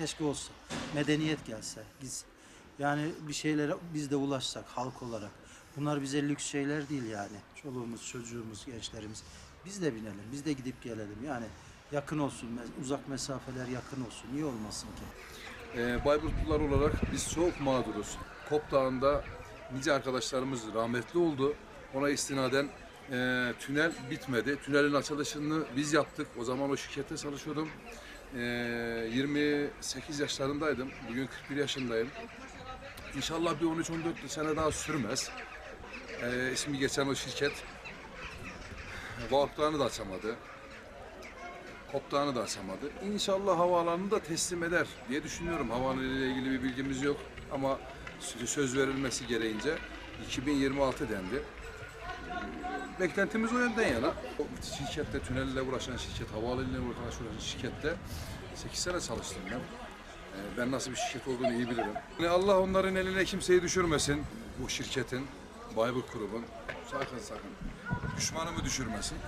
Keşke olsa. Medeniyet gelse. Biz yani bir şeylere biz de ulaşsak halk olarak. Bunlar bize lüks şeyler değil yani. Çoluğumuz, çocuğumuz, gençlerimiz. Biz de binelim, biz de gidip gelelim. Yani yakın olsun, uzak mesafeler yakın olsun. Niye olmasın ki? Ee, Bayburtlular olarak biz soğuk mağduruz. Kop Dağı'nda nice arkadaşlarımız rahmetli oldu. Ona istinaden e, tünel bitmedi. Tünelin açılışını biz yaptık. O zaman o şirkette çalışıyordum. E, 28 yaşlarındaydım. Bugün 41 yaşındayım. İnşallah bir 13-14 sene daha sürmez. E, ismi geçen o şirket Varp Dağı'nı da açamadı. Koptağını da açamadı. İnşallah havaalanını da teslim eder diye düşünüyorum. Havaalanı ile ilgili bir bilgimiz yok ama sö- söz verilmesi gereğince 2026 dendi. Beklentimiz o yönden yana. Şirkette, tünelle uğraşan şirket, havaalanı ile uğraşan şirkette 8 sene çalıştım ben. Ee, Ben nasıl bir şirket olduğunu iyi bilirim. Yani Allah onların eline kimseyi düşürmesin bu şirketin, Bayburt grubun. Sakın sakın. Düşmanımı düşürmesin.